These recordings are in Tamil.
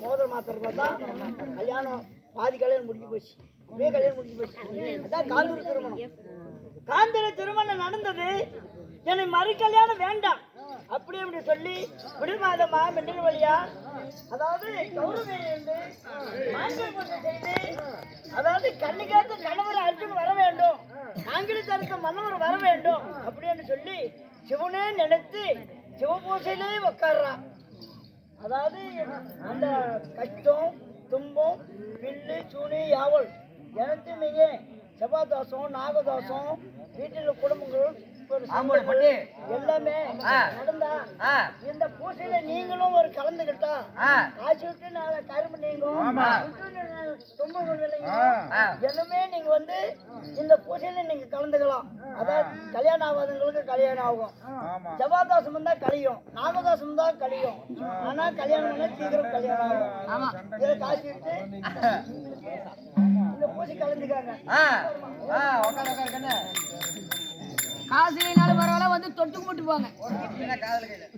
மோதிரம் மாத்திரம் தான் கல்யாணம் பாதி கல்யாணம் முடிஞ்சு போச்சு. இப்பவே கல்யாணம் முடிஞ்சு போச்சு. அதான் காந்தூர் திருமணம். காந்திர திருமணம் நடந்தது என்னை மறு கல்யாணம் வேண்டாம். அப்படி அப்படி சொல்லி விடுமாதமா மின்னல் வழியா அதாவது கௌரவி இருந்து மாங்கல் பூஜை செய்து அதாவது கண்ணுக்கேற்ற கணவர் அர்ஜுன் வர வேண்டும். நாங்களே தடுத்த மன்னவர் வர வேண்டும் அப்படின்னு சொல்லி சிவனே நினைத்து சிவபூசையிலே உட்கார்றான் அதாவது அந்த கஷ்டம் துன்பம் பில்லு சூனி யாவல் எனத்துமையே செவ்வாய் தோசம் நாகதோஷம் வீட்டில் குடும்பங்கள் ஒரு சம்பளங்கள் எல்லாமே நடந்தா இந்த பூசையில நீங்களும் ஒரு கலந்துக்கிட்டா காசு விட்டு நாளை கரும்பு நீங்கும். விளையும் எல்லாமே நீங்க வந்து இந்த பூசையில நீங்க கலந்துக்கலாம். அதாவது கல்யாணம் ஆகாதவங்களுக்கு கல்யாணம் ஆகும். தோஷம் இருந்தா கழியும். நாகதோஷம் தான் கழியும். ஆனா கல்யாணம் பண்ணா சீக்கிரம் கல்யாணம் ஆகும். இதை காசு விட்டு இந்த பூசி கலந்துக்காங்க. காசு இல்லைனாலும் பரவாயில்ல வந்து தொட்டு கும்பிட்டு போங்க. காதல் கையில்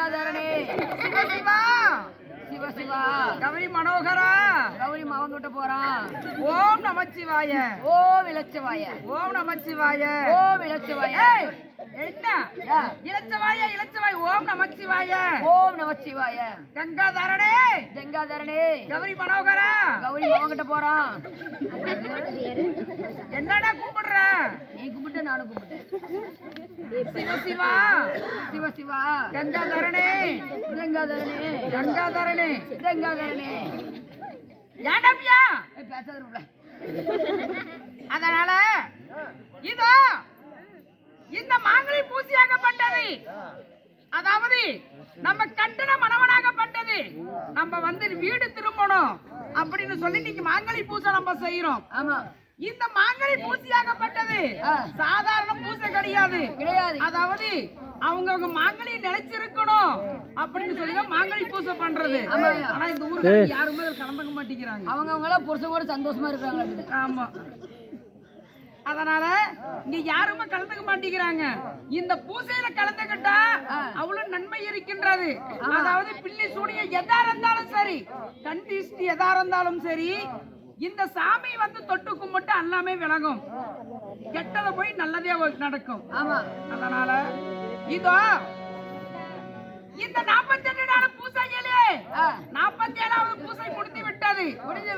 கங்காதாரணி சிவசிவா சிவசிவா கௌரி மனோகரா. கௌரி மவன் கிட்ட போறான். ஓம் நமச்சிவாய. ஓ இளச்சவாய ஓம் நமச்சிவாய. ஓ இளச்சவாய என்ன? இளச்சவாய இளச்ச இளச்சவாய் ஓம் நமச்சிவாய ஓம் நமச்சிவாய கங்காதரனே. கங்காதரனே. கௌரி மனோகரா. கௌரி அவங்கிட்ட போறான் என்னடா கூப்பிடுற? நீ கும்பிட்டு நானும் கும்பிட்டேன் சிவ சிவா. சிவ சிவா. கங்காதரனே. கங்காதரனே. கங்காதரனே. கங்காதரனே. ஏண்டப்பியா பேசாத. அதனால இதோ இந்த மாங்கலி பூசியாகப்பட்டது அதாவது நம்ம கண்டன மனவனாகப்பட்டது நம்ம வந்து வீடு திரும்பணும் அப்படின்னு சொல்லி இன்னைக்கு மாங்கலி பூசை நம்ம செய்யறோம். ஆமா. இந்த மாங்கலி பூசையாகப்பட்டது. சாதாரண பூசை கிடையாது. கிடையாது. அதாவது அவங்கவங்க மாங்கலி நிலைச்சிருக்கணும் அப்படின்னு சொல்லி தான் மாங்கலி பூசை பண்றது. ஆனா இந்த ஊர்ல யாருமே கலந்துக்க மாட்டேங்கிறாங்க. அவங்க அவங்கள புருஷன் கூட சந்தோஷமா இருக்காங்க. ஆமா. அதனால இங்க யாருமே கலந்துக்க மாட்டேங்கிறாங்க. இந்த பூசையில கலந்துக்கிட்டா அவ்வளவு நன்மை இருக்கின்றது. அதாவது பில்லி சூனிய எதா இருந்தாலும் சரி கண் திஷ்டி எதா இருந்தாலும் சரி இந்த சாமி வந்து தொட்டு கும்பிட்டு எல்லாமே விலகும் கெட்டதை போய் நல்லதே நடக்கும். ஆமா. அதனால இதோ இந்த நாற்பத்தி நாற்பத்தி ஏழாவது பூசை முடிந்து விட்டது.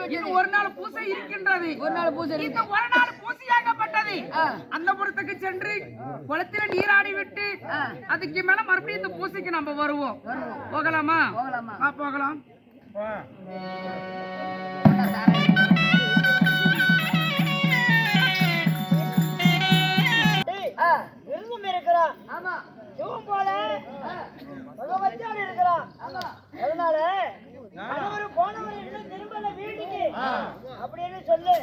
இது ஒரு நாள் பூசை இருக்கின்றது ஒரு நாள் இருக்கு. இந்த ஒரு நாள் பூசையாகப்பட்டது ஆ. அந்த புறத்துக்கு சென்று குளத்தில நீராடி விட்டு. அதுக்கு மேல மறுபடியும் இந்த பூசைக்கு நம்ம வருவோம். போகலாமா போகலாமா? இருக்கிறான் ஆமா சிவம் போல பகவத்தான் இருக்கிறான். அதனால கணவர் போனவர் இன்னும் திரும்பல வீட்டுக்கு. அப்படின்னு சொல்லு.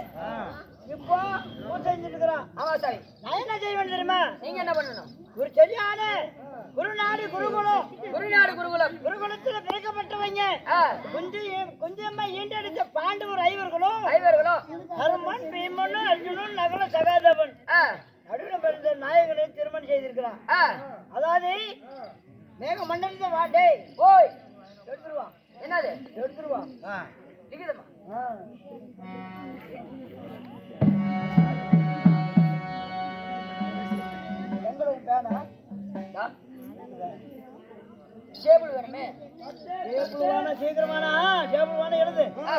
இப்போ பூஜை இருக்கிறான் ஆமா சாமி நான் என்ன செய்வேன் தெரியுமா? நீங்க என்ன பண்ணணும்? ஒரு சரியான குருநாடு குருகுலம். குருநாடு குருகுலம். குருகுலத்துல பிறக்கப்பட்டவங்க ஆ, குஞ்சு குஞ்சம்மா ஈண்டெடுத்த பாண்டவர் ஐவர்களும் ஐவர்களோ ஹனுமன் பீமன் அர்ஜுனன் நகர சகாதவன் நாயகனை திருமணம் செய்திருக்கிறான் அதாவது மேக மண்டலத்தை வாட்டே ஓய் எடுத்துருவா என்னது எடுத்துருவா லிகிதமா எங்களுக்கு பேனா டேபிள் வேணுமே டேபிள்வான சீக்கிரமானா டேபிள்வான எழுது ஆ,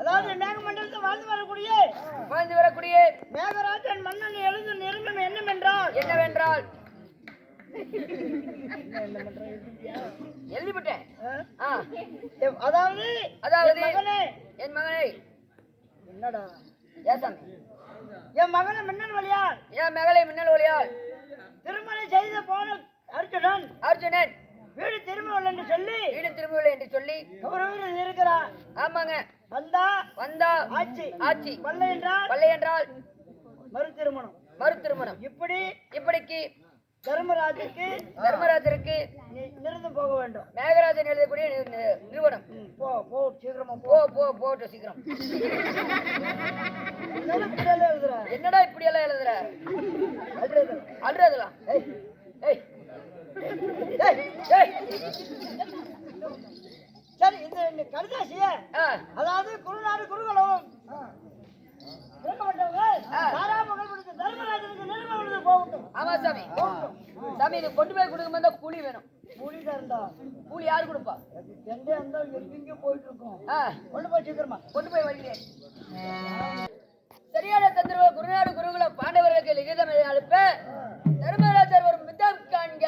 அதாவது மேக மண்டலத்தை வாழ்ந்து வரக்கூடிய வாழ்ந்து வரக்கூடிய மேகராஜன் மன்னன் எழுது நிறுவனம் என்னவென்றால்? என்னவென்றால்? எழுதிவிட்டேன். அதாவது அதாவது என் மகனே. என் மகனை. என்னடா? ஏசாமி என் மகனை மின்னல் வழியால். என் மகளை மின்னல் ஒளியால் திருமணம் செய்த போன அர்ஜுனன் அர்ஜுனன். வீடு திரும்பவில்லை என்று சொல்லி வீடு திரும்பவில்லை என்று சொல்லி கௌரவில் இருக்கிறார். ஆமாங்க. வந்தா வந்தா ஆட்சி. ஆட்சி. பல்ல என்றால் பல்லை என்றால் மறு திருமணம். மறு திருமணம் இப்படி இப்படிக்கு தர்மராஜருக்கு நீ நிறுந்து போக வேண்டும். மேகராஜன் எழுதக்கூடிய நிறுவனம். போ போ சீக்கிரமா போ. போ போட்டு சீக்கிரம். என்னடா இப்படி எல்லாம் எழுதுற? என்னடா இப்படி எல்லாம் எழுதுற அல்றது. அல்றதுலாம் ஏய், ஏய். ஏய், கடுதாசிய அதாவது குருநாடு குருகுலம். ஆமா சாமி. சாமி இது கொண்டு போய் கொடுக்கும் போது கூலி வேணும். கூலி தரண்டா? கூலி யாரு கொடுப்பா? எந்த அந்த எங்கெங்க போயிட்டு இருக்கோம் கொண்டு போய் சீக்கிரமா. கொண்டு போய் வரீங்க சரியான தந்திரவ குருநாடு குருகுல பாண்டவர்களுக்கு லிகிதம் அனுப்ப தர்மராஜர் ஒரு மித்தம் காண்க.